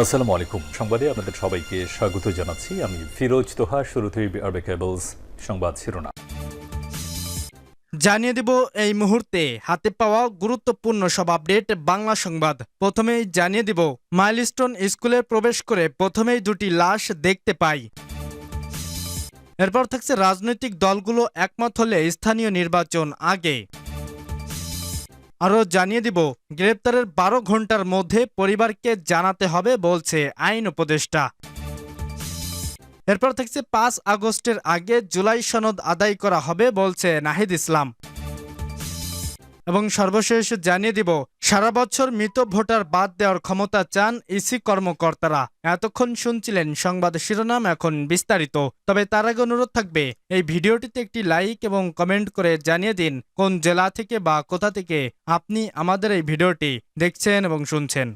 আসসালামু আলাইকুম। সংবাদে আপনাদের সবাইকে স্বাগত জানাচ্ছি। আমি ফিরোজ তোহা, শুরুতেই আরবে কেবলস সংবাদ শিরোনাম। জানিয়ে দেব এই মুহূর্তে হাতে পাওয়া গুরুত্বপূর্ণ সব আপডেট বাংলা সংবাদ। প্রথমেই জানিয়ে দেব, মাইলস্টোন স্কুলে প্রবেশ করে প্রথমেই দুটি লাশ দেখতে পাই। এরপর থাকছে রাজনৈতিক দলগুলো একমত হলে স্থানীয় নির্বাচন আগে। আরও জানিয়ে দিব, গ্রেপ্তারের বারো ঘণ্টার মধ্যে পরিবারকে জানাতে হবে বলছে আইন উপদেষ্টা। এরপর থেকে পাঁচ আগস্টের আগে জুলাই সনদ আদায় করা হবে বলছে নাহিদ ইসলাম। এবং সর্বশেষ জানিয়ে দিব, সারা বছর মৃত ভোটার বাদ দেওয়ার ক্ষমতা চান ইসি কর্মকর্তারা। এতক্ষণ শুনছিলেন সংবাদ শিরোনাম এখন বিস্তারিত। তবে তার আগে অনুরোধ থাকবে, এই ভিডিওটিতে একটি লাইক এবং কমেন্ট করে জানিয়ে দিন, কোন জেলা থেকে বা কোথা থেকে আপনি আমাদের এই ভিডিওটি দেখছেন এবং শুনছেন।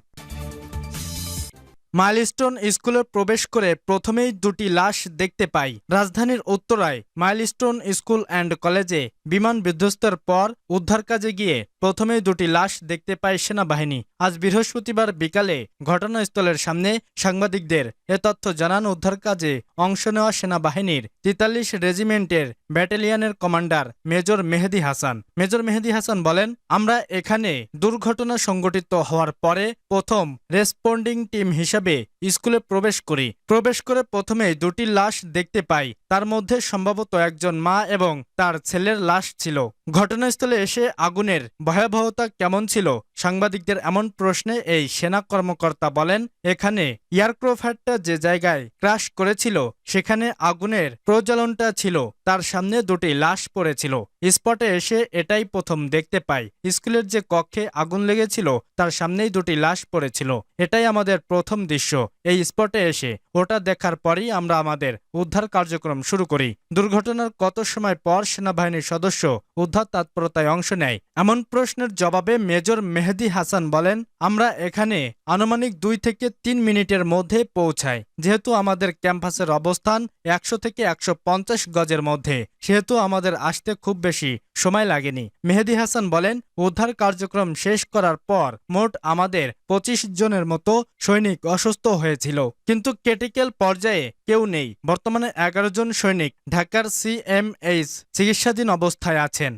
মাইলস্টোন স্কুলে প্রবেশ করে প্রথমেই দুটি লাশ দেখতে পাই। রাজধানীর উত্তরায় মাইলস্টোন স্কুল অ্যান্ড কলেজে বিমান বিধ্বস্তের পর উদ্ধার কাজে গিয়ে প্রথমেই দুটি লাশ দেখতে পায় সেনাবাহিনী। আজ বৃহস্পতিবার বিকালে ঘটনাস্থলের সামনে সাংবাদিকদের এ তথ্য জানান উদ্ধার কাজে অংশ নেওয়া সেনাবাহিনীর তেতাল্লিশ রেজিমেন্টের ব্যাটালিয়নের commander major Mehedi Hasan. Major Mehedi Hasan বলেন, আমরা এখানে দুর্ঘটনা সংঘটিত হওয়ার পরে প্রথম রেসপন্ডিং টিম হিসেবে স্কুলে প্রবেশ করি। প্রবেশ করে প্রথমে দুটি লাশ দেখতে পাই। তার মধ্যে সম্ভবত একজন মা এবং তার ছেলের লাশ ছিল। ঘটনাস্থলে এসে আগুনের ভয়াবহতা কেমন ছিল? সাংবাদিকদের এমন প্রশ্নে এই সেনা কর্মকর্তা বলেন এখানে এয়ারক্রাফটটা যে জায়গায় ক্রাশ করেছিল, সেখানে আগুনের প্রজ্বলনটা ছিল। তার সামনে দুটি লাশ পড়েছিল। স্পটে এসে এটাই প্রথম দেখতে পাই। স্কুলের যে কক্ষে আগুন লেগেছিল, তার সামনেই দুটি লাশ পড়েছিল। এটাই আমাদের প্রথম দৃশ্য। এই স্পটে এসে ওটা দেখার পরই আমরা আমাদের উদ্ধার কার্যক্রম শুরু করি। দুর্ঘটনার কত সময় পর সেনাবাহিনীর সদস্য উদ্ধার তৎপরতায় অংশ নেয়? এমন প্রশ্নের জবাবে মেজর মেহেদি হাসান বলেন, আমরা এখানে আনুমানিক দুই থেকে তিন মিনিটের মধ্যে পৌঁছায়। যেহেতু আমাদের ক্যাম্পাসের অবস্থান একশো থেকে একশো পঞ্চাশ গজের মধ্যে, সেহেতু আমাদের আসতে খুব বেশি সময় লাগেনি। মেহেদি হাসান বলেন, উদ্ধার কার্যক্রম শেষ করার পর মোট আমাদের পঁচিশ জনের মতো সৈনিক অসুস্থ হয়েছিল। কিন্তু ক্রিটিক্যাল পর্যায়ে কেউ নেই। বর্তমানে এগারো জন সৈনিক ঢাকার সিএমএইচ চিকিৎসাধীন অবস্থায় আছেন।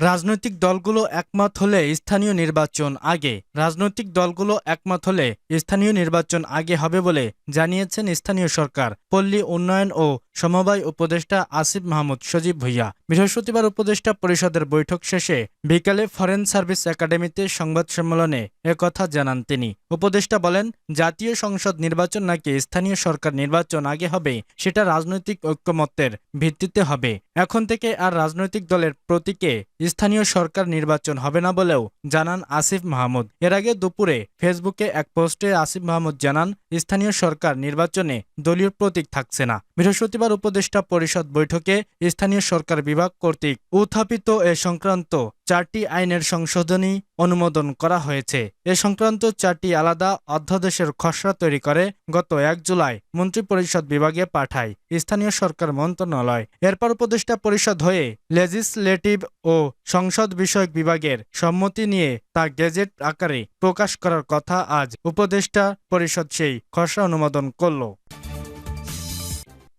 রাজনৈতিক দলগুলো একমত হলে স্থানীয় নির্বাচন আগে। রাজনৈতিক দলগুলো একমত হলে স্থানীয় নির্বাচন আগে হবে বলে জানিয়েছেন স্থানীয় সরকার। পল্লী উন্নয়ন ও সমবায় উপদেষ্টা আসিফ মাহমুদ সজীব ভুইয়া। বৃহস্পতিবার উপদেষ্টা পরিষদের বৈঠক শেষে বিকালে ফরেন সার্ভিস একাডেমিতে সংবাদ সম্মেলনে একথা জানান তিনি। উপদেষ্টা বলেন, জাতীয় সংসদ নির্বাচন নাকি স্থানীয় সরকার নির্বাচন আগে হবে, সেটা রাজনৈতিক ঐক্যমত্যের ভিত্তিতে হবে। এখন থেকে আর রাজনৈতিক দলের প্রতীকে স্থানীয় সরকার নির্বাচন হবে না বলেও জানান আসিফ মাহমুদ। এর আগে দুপুরে ফেসবুকে এক পোস্টে আসিফ মাহমুদ জানান, স্থানীয় সরকার নির্বাচনে দলীয় প্রতীক থাকছে না। বৃহস্পতিবার উপদেষ্টা পরিষদ বৈঠকে স্থানীয় সরকার বিভাগ কর্তৃক উত্থাপিত এ সংক্রান্ত চারটি আইনের সংশোধনী অনুমোদন করা হয়েছে। এ সংক্রান্ত চারটি আলাদা অধ্যাদেশের খসড়া তৈরি করে গত এক জুলাই মন্ত্রিপরিষদ বিভাগে পাঠায় স্থানীয় সরকার মন্ত্রণালয়। এরপর উপদেষ্টা পরিষদ হয়ে লেজিসলেটিভ ও সংসদ বিষয়ক বিভাগের সম্মতি নিয়ে তা গেজেট আকারে প্রকাশ করার কথা আজ উপদেষ্টা পরিষদ সেই খসড়া অনুমোদন করল।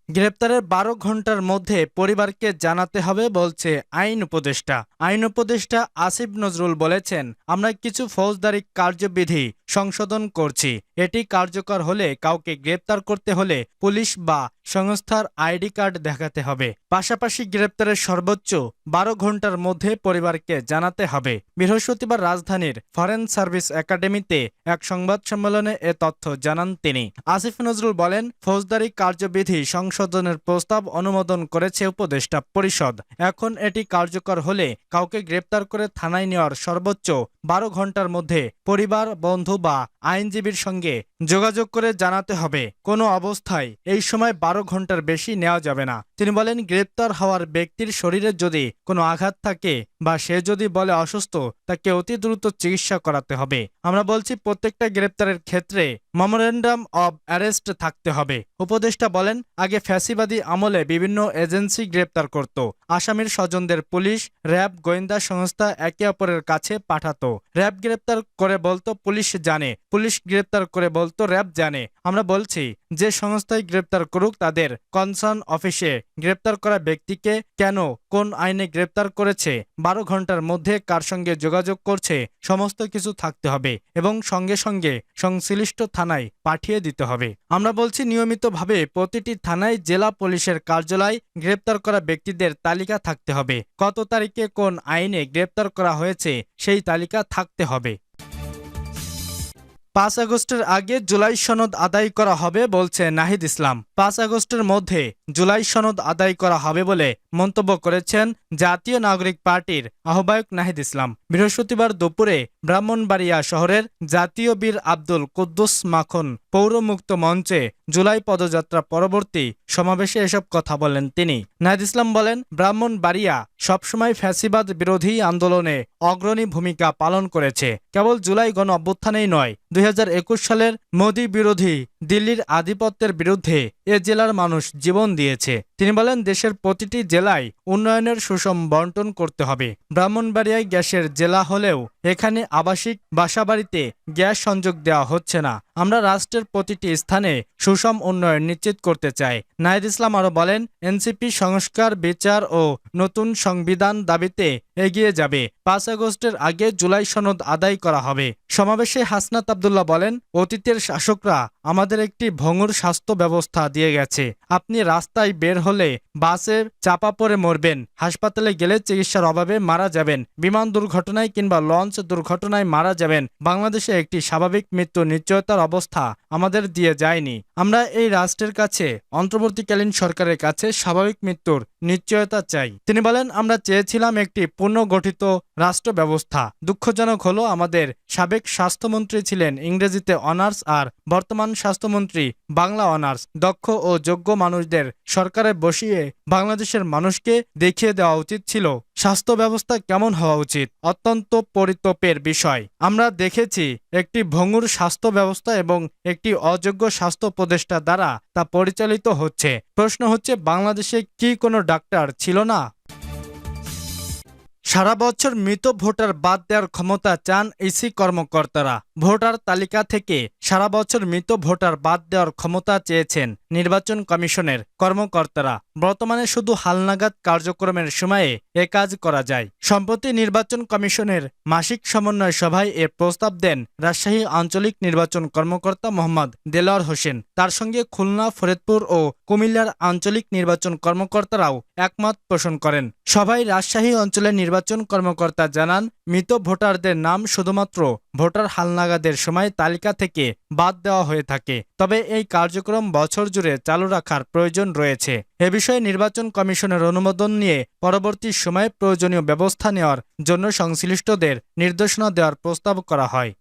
গ্রেপ্তারের বারো ঘণ্টার মধ্যে পরিবারকে জানাতে হবে বলছে আইন উপদেষ্টা। আইন উপদেষ্টা আসিফ নজরুল বলেছেন, আমরা কিছু ফৌজদারি কার্যবিধি সংশোধন করছি। এটি কার্যকর হলে কাউকে গ্রেপ্তার করতে হলে পুলিশ বা সংস্থার আইডি কার্ড দেখাতে হবে। পাশাপাশি গ্রেপ্তারের সর্বোচ্চ বারো ঘণ্টার মধ্যে পরিবারকে জানাতে হবে। বৃহস্পতিবার রাজধানীর ফরেন সার্ভিস একাডেমিতে এক সংবাদ সম্মেলনে এ তথ্য জানান তিনি। আসিফ নজরুল বলেন, ফৌজদারি কার্যবিধি সংশোধনের প্রস্তাব অনুমোদন করেছে উপদেষ্টা পরিষদ। এখন এটি কার্যকর হলে কাউকে গ্রেপ্তার করে থানায় নেওয়ার সর্বোচ্চ বারো ঘণ্টার মধ্যে পরিবার, বন্ধু বা আইনজীবীর সঙ্গে যোগাযোগ করে জানাতে হবে। কোনো অবস্থায় এই সময় বারো ঘণ্টার বেশি নেওয়া যাবে না। তিনি বলেন, গ্রেপ্তার হওয়ার ব্যক্তির শরীরে যদি কোনো আঘাত থাকে বা সে যদি বলে অসুস্থ, তাকে অতি দ্রুত চিকিৎসা করাতে হবে। আমরা বলছি, প্রত্যেকটা গ্রেপ্তারের ক্ষেত্রে মেমোরেন্ডাম অব অ্যারেস্ট থাকতে হবে। উপদেষ্টা বলেন, আগে ফ্যাসিবাদী আমলে বিভিন্ন এজেন্সি গ্রেপ্তার করত। আসামির স্বজনদের পুলিশ, র্যাব, গোয়েন্দা সংস্থা একে অপরের কাছে পাঠাতো। র্যাব গ্রেপ্তার করে বলতো, পুলিশ জানে পুলিশ গ্রেপ্তার করে বলতো, র্যাব জানে। আমরা বলছি, যে সংস্থায় গ্রেপ্তার করুক, তাদের কনসার্ন অফিসে গ্রেপ্তার করা ব্যক্তিকে কেন, কোন আইনে গ্রেপ্তার করেছে, বারো ঘণ্টার মধ্যে কার সঙ্গে যোগাযোগ করছে, সমস্ত কিছু থাকতে হবে এবং সঙ্গে সঙ্গে সংশ্লিষ্ট থানায় পাঠিয়ে দিতে হবে। আমরা বলছি, নিয়মিতভাবে প্রতিটি থানায় জেলা পুলিশের কার্যালয় গ্রেপ্তার করা ব্যক্তিদের তালিকা থাকতে হবে। কত তারিখে কোন আইনে গ্রেপ্তার করা হয়েছে, সেই তালিকা থাকতে হবে। পাঁচ আগস্টের আগে জুলাই সনদ আদায় করা হবে বলছে নাহিদ ইসলাম। পাঁচ আগস্টের মধ্যে জুলাই সনদ আদায় করা হবে বলে মন্তব্য করেছেন জাতীয় নাগরিক পার্টির আহ্বায়ক নাহিদ ইসলাম। বৃহস্পতিবার দুপুরে ব্রাহ্মণবাড়িয়া শহরের জাতীয় বীর আব্দুল কুদ্দুস মাখন পৌরমুক্ত মঞ্চে জুলাই পদযাত্রা পরবর্তী সমাবেশে এসব কথা বলেন তিনি। নাহিদ ইসলাম বলেন, ব্রাহ্মণবাড়িয়া সবসময় ফ্যাসিবাদ বিরোধী আন্দোলনে অগ্রণী ভূমিকা পালন করেছে। কেবল জুলাই গণ অভ্যুত্থানেই নয়, দুই সালের মোদী বিরোধী দিল্লির আধিপত্যের বিরুদ্ধে এ জেলার মানুষ জীবন দিয়েছে। তিনি বলেন, দেশের প্রতিটি জেলায় উন্নয়নের সুষম বন্টন করতে হবে। ব্রাহ্মণবাড়িয়ায় গ্যাসের জেলা হলেও এখানে আবাসিক বাসাবাড়িতে গ্যাস সংযোগ দেওয়া হচ্ছে না। আমরা রাষ্ট্রের প্রতিটি স্থানে সুষম উন্নয়ন নিশ্চিত করতে চাই। নাহিদ ইসলাম আরও বলেন, এনসিপি সংস্কার, বিচার ও নতুন সংবিধান দাবিতে এগিয়ে যাবে। পাঁচ আগস্টের আগে জুলাই সনদ আদায় করা হবে। সমাবেশে হাসনাত আবদুল্লাহ বলেন, অতীতের শাসকরা আমাদের একটি ভঙ্গুর স্বাস্থ্য ব্যবস্থা দিয়ে গেছে। আপনি রাস্তায় বের হলে বাসে চাপা পড়ে মরবেন, হাসপাতালে গেলে চিকিৎসার অভাবে মারা যাবেন, বিমান দুর্ঘটনায় কিংবা লঞ্চ দুর্ঘটনায় মারা যাবেন, বাংলাদেশে একটি স্বাভাবিক মৃত্যু নিশ্চয়তার অবস্থা আমাদের দিয়ে যায়নি। আমরা এই রাষ্ট্রের কাছে, অন্তর্বর্তীকালীন সরকারের কাছে স্বাভাবিক মৃত্যুর নিশ্চয়তা চাই। তিনি বলেন, আমরা চেয়েছিলাম একটি পুনর্গঠিত রাষ্ট্র ব্যবস্থা দুঃখজনক হলো আমাদের সাবেক স্বাস্থ্যমন্ত্রী ছিলেন ইংরেজিতে অনার্স আর বর্তমান স্বাস্থ্যমন্ত্রী বাংলা অনার্স। দক্ষ ও যোগ্য মানুষদের সরকারে বসিয়ে বাংলাদেশের মানুষকে দেখিয়ে দেওয়া উচিত ছিল। স্বাস্থ্য ব্যবস্থা কেমন হওয়া উচিত? অত্যন্ত পরিতপের বিষয়। আমরা দেখেছি একটি ভঙ্গুর স্বাস্থ্য ব্যবস্থা এবং একটি অযোগ্য স্বাস্থ্য উপদেষ্টা দ্বারা তা পরিচালিত হচ্ছে। প্রশ্ন হচ্ছে, বাংলাদেশে কি কোনো ডাক্তার ছিল না? সারা বছর মৃত ভোটার বাদ দেওয়ার ক্ষমতা চান ইসি কর্মকর্তারা। ভোটার তালিকা থেকে সারা বছর মৃত ভোটার বাদ দেওয়ার ক্ষমতা চেয়েছেন নির্বাচন কমিশনের কর্মকর্তারা। বর্তমানে শুধু হালনাগাদ কার্যক্রমের সময়ে এ কাজ করা যায়। সম্প্রতি নির্বাচন কমিশনের মাসিক সমন্বয় সভায় এর প্রস্তাব দেন রাজশাহী আঞ্চলিক নির্বাচন কর্মকর্তা মোহাম্মদ দেলোয়ার হোসেন। তার সঙ্গে খুলনা, ফরিদপুর ও কুমিল্লার আঞ্চলিক নির্বাচন কর্মকর্তারাও একমত পোষণ করেন। সভায় রাজশাহী অঞ্চলের নির্বাচন কর্মকর্তা জানান, মৃত ভোটারদের নাম শুধুমাত্র ভোটার হালনাগাদের সময় তালিকা থেকে বাদ দেওয়া হয়ে থাকে। তবে এই কার্যক্রম বছর জুড়ে চালু রাখার প্রয়োজন রয়েছে। এ বিষয়ে নির্বাচন কমিশনের অনুমোদন নিয়ে পরবর্তী সময়ে প্রয়োজনীয় ব্যবস্থা নেওয়ার জন্য সংশ্লিষ্টদের নির্দেশনা দেওয়ার প্রস্তাব করা হয়।